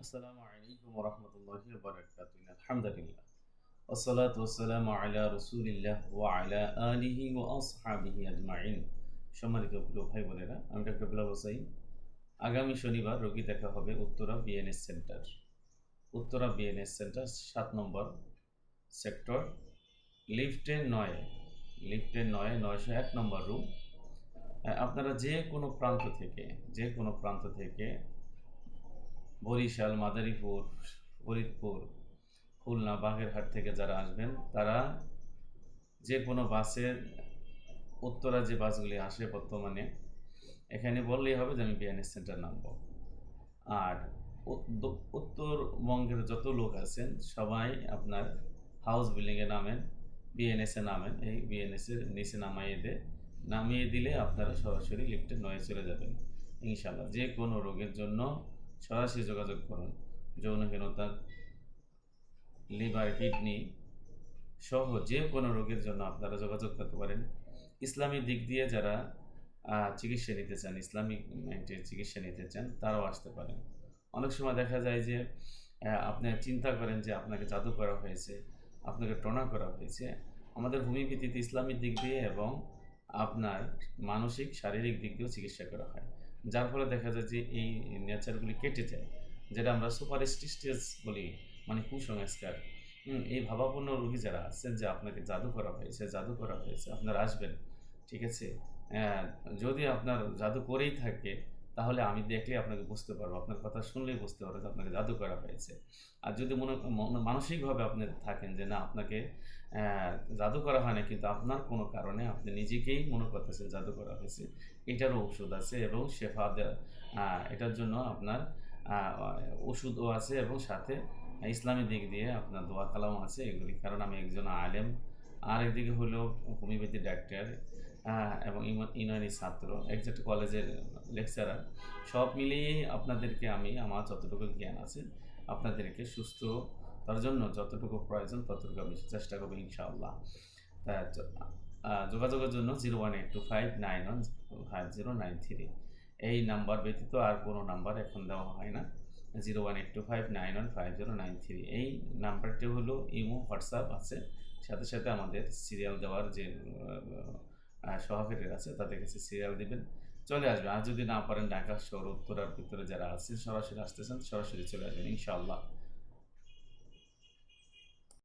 السلام عليكم ورحمة الله وبركاته الحمد لله والصلاة والسلام على رسول الله وعلى آله وأصحابه أجمعين সম্মানিত প্রিয় ভাই বোনেরা আমি ডক্টর বিলাল হোসাইন আগামী শনিবার রোগী দেখা হবে Uttara BNS centre Uttara BNS centre সাত নম্বর সেক্টর লিফটের নয় লিফটের নয় নয়শো এক নম্বর রুম আপনারা যে কোনো প্রান্ত থেকে যে কোনো প্রান্ত থেকে বরিশাল, মাদারীপুর, ফরিদপুর, খুলনা, বাগেরহাট থেকে যারা আসবেন, তারা যে কোনো বাসের উত্তরা যে বাসগুলি আসে বর্তমানে, এখানে বললেই হবে যে আমি বিএনএস সেন্টার নামব। আর উত্ত- উত্তরবঙ্গের যত লোক আছেন, সবাই আপনার হাউস বিল্ডিংয়ে নামেন বিএনএসে নামেন, এই বিএনএসের নিচে নামাইয়ে দে, নামিয়ে দিলে আপনারা সরাসরি লিফটে নয়ে চলে যাবেন ইনশাল্লাহ যে কোনো রোগের জন্য সরাসরি যোগাযোগ করুন। যৌনহীনতা লিভার, কিডনি সহ যে কোনো রোগের জন্য আপনারা যোগাযোগ করতে পারেন। ইসলামী দিক দিয়ে যারা চিকিৎসা নিতে চান ইসলামিক চিকিৎসা নিতে চান, তারাও আসতে পারেন। অনেক সময় দেখা যায় যে আপনি চিন্তা করেন যে, আপনাকে জাদু করা হয়েছে, আপনাকে টনা করা হয়েছে। আমাদের হোমিওপ্যাথিতে ইসলামিক দিক দিয়ে এবং আপনার মানসিক, শারীরিক দিক দিয়েও চিকিৎসা করা হয়। যার ফলে দেখা যায় যে এই নেচারগুলি কেটে যায়, যেটা আমরা সুপারস্টিস্টিয়াস বলি মানে কুসংস্কার। এই ভাবাপন্ন রোগী যারা আছেন যে আপনাকে জাদু করা হয়েছে, জাদু করা হয়েছে, আপনারা আসবেন, ঠিক আছে? যদি আপনার জাদু করেই থাকে তাহলে আমি দেখলে আপনাকে বুঝতে পারব, আপনার কথা শুনলেই বুঝতে পারব যে আপনাকে জাদু করা হয়েছে। আর যদি মনে মন- মানসিকভাবে আপনি থাকেন যে না, আপনাকে জাদু করা হয় না, কিন্তু আপনার কোনো কারণে আপনি নিজেকেই মনে করতেছেন জাদু করা হয়েছে, এটারও ওষুধ আছে এবং শেফা এটার জন্য আপনার ওষুধও আছে এবং সাথে ইসলামী দিক দিয়ে আপনার দোয়া কালাম আছে এগুলি। কারণ আমি একজন আলেম আর একদিকে হলো হোমিওপ্যাথি ডাক্তার এবং ইউনানি ছাত্র, একজাক্ট কলেজের লেকচারার সব মিলিয়ে আপনাদেরকে আমি, আমার যতটুকু জ্ঞান আছে, আপনাদেরকে সুস্থ তার জন্য যতটুকু প্রয়োজন ততটুকু আমি চেষ্টা করব ইনশাআল্লাহ। তা যোগাযোগের জন্য zero one eight two five nine one five zero nine three. এই নাম্বার ব্যতীত আর কোনো নাম্বার এখন দেওয়া হয় না। Zero one eight two five nine one five zero nine three. এই নাম্বারটি হলো ইমো, হোয়াটসঅ্যাপ আছে। সাথে সাথে আমাদের সিরিয়াল দেওয়ার যে সহকারীরা আছে, তাদের কাছে সিরিয়াল দিবেন। চলে আসবে। আর যদি না পারেন ঢাকা শহর উত্তরার ভিতরে যারা আছেন, সরাসরি আসতেছেন, সরাসরি চলে আসবেন, ইনশাআল্লাহ।